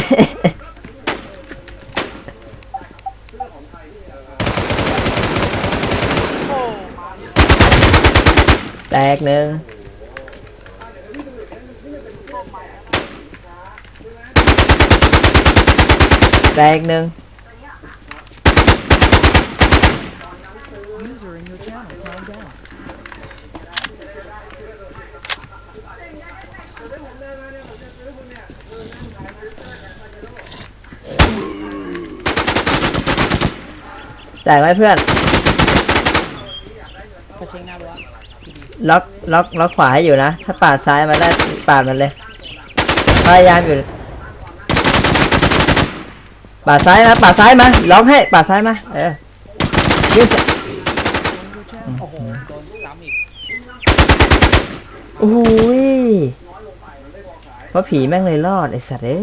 แตกหนึ่งแตกหนึ่ง User in your channel timed out. แตกไหมเพื่อน กระเชงหน้ารั้วล็อกล็อกล็อกขวาให้อยู่นะ ถ้าปาดซ้ายมาได้ปาดมันเลย พยายามอยู่ ปาดซ้ายมาปาดซ้ายมา ล็อกให้ปาดซ้ายมา เออยืด Join your channel. โอ้โห โดนซ้ำอีกโอ้ยเพราะผีแม่งเลยรอดไอ้สัตว์เอ้ย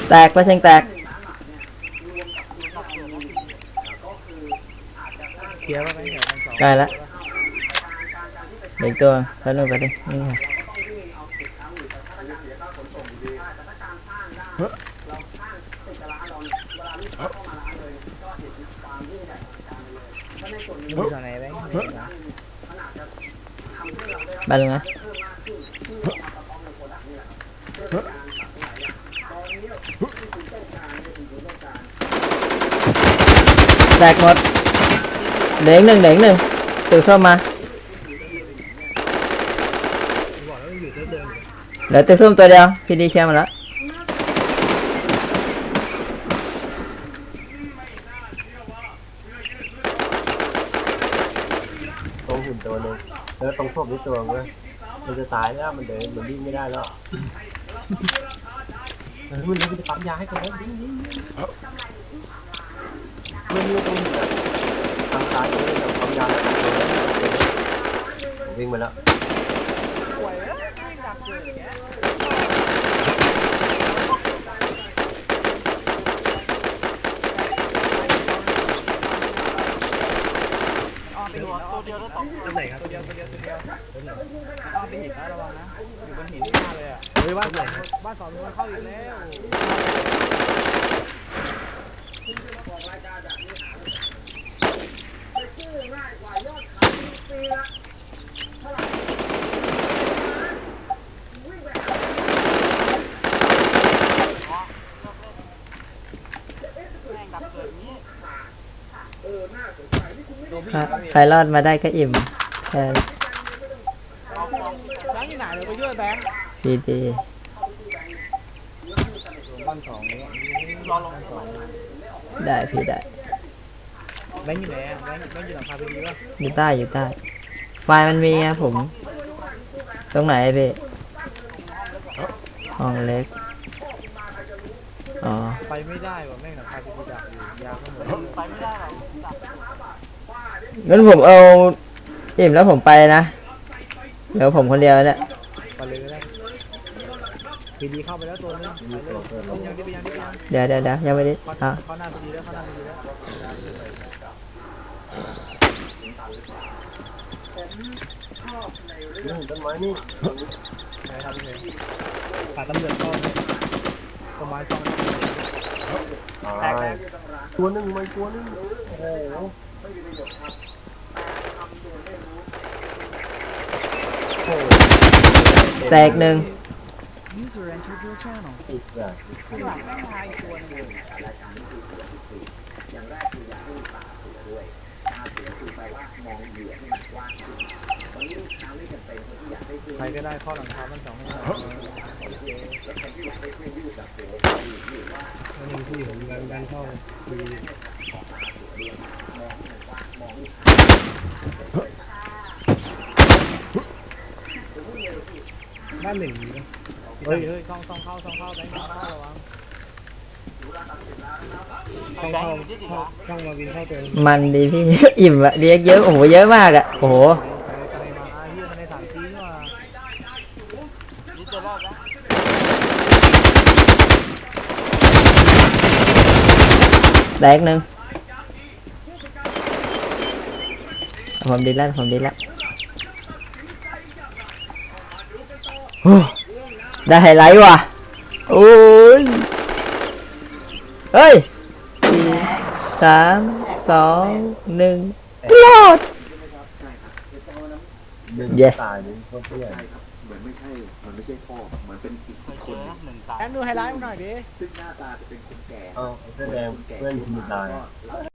แตกประเชงแตกเคลียร์ว่าไปแถวกันสองได้ละเด็กตัวท่านนู้นไปดินี่ไงนี่มึงทางไหนแบงค์นี่นะไปเลยนะ แตกหมดเด้งหนึ่งเด้งหนึ่งตื่นเข้ามาเหลือตัวส้มตัวเดียวพี่ดีแชร์มาแล้วตรงหุ่นตัวหนึงแล้วตรงศพนี่ตัวนึงนะมันจะตายแล้วมันเดินมันวิ่งไม่ได้แล้วเฮ้ยมันเลยมันจะปั๊มยาให้กันแล้ววิ่งวิ่งวิ่ง มันมีตรงนี้ทางซ้ายเลยแบบปั๊มยาให้กันเลยวิ่งมาแล้วป่วยแล้วไม่ดับเกิดแกอ้อมไปหินแล้วตัวเดียวแล้วตัวไหนครับตัวเดียวตัวเดียวตัวเดียวอ้อมไปหินแล้วระวังนะอยู่บนหินที่หน้าเลยอะเฮ้ยบ้านสองบ้านสองนู้นเข้าอีกแล้ว ใครรอดมาได้ก็อิ่มแค่แบงค์อยู่ไหนเลยไปช่วยแบงค์ดีดี บ้านสองนี้รอลงสอง ได้พี่ได้แบงค์อยู่ไหนอะแบงค์แบงค์อยู่หลังคาไปดีป่ะอยู่ใต้อยู่ใต้ไฟมันมีอะผม ตรงไหนอะพี่ห้องเล็กอ๋อไปไม่ได้ว่ะแม่งหลังคาไปดีดับอยู่ยาวก็หมดไปไม่ได้หรองั้นผมเอาอิ่มแล้วผมไปนะเดี๋ยวผมคนเดียวเนี่ย ไปเลยก็ได้ พีดีเข้าไปแล้วตัวนึงไปเลยยังดิไปยังดิไปยังเดี๋ยวเดี๋ยวเดี๋ยวยังไม่ได้เขาอะเขาหน้าพอดีแล้วเขาหน้าพอดีแล้วนี่ต้นไม้นี่ใช่ครับพี่เลยขาตำรวจก็ต้นไม้ต้องตายตัวหนึงไม่ตัวหนึงโอ้โหแตกหนึ่ง User entered your channel. อีกแบบข้างหลังแม่งมาอีกตัวนึงใครก็ได้ข้าหลังคามันสองให้หน่อยวันนี้พี่ผมดันดันเข้าคือด้านหนึ่งมีปะ เฮ้ยเฮ้ยช่องช่องเข้าช่องเข้าแบงค์เข้าระวังช่องเข้าช่องช่องมาวินเข้าเต็มมันดีพี่ อิ่มอะเรียกเยอะโอ้โหเยอะมากอะโอ้โหไปไปมาเฮียมันในสามทีว่ะนี่เจอรอบแล้วแตกหนึ่งผมดีแล้วผมดีแล้วโอ้ ได้ไฮไลท์ว่ะโอ้ยเฮ้ยสี่สามสองหนึ่งโหลด Yes ตายเลยโคตรเพื่อนเหมือนไม่ใช่ มันไม่ใช่พ่อ เหมือนเป็นอีกอีกคนหนึ่งหนึ่งตาแอนดูไฮไลท์หน่อยดิ ซึ่งหน้าตาจะเป็นคนแก่ เอ้าเพื่อนแดงเพื่อนคุณตายก็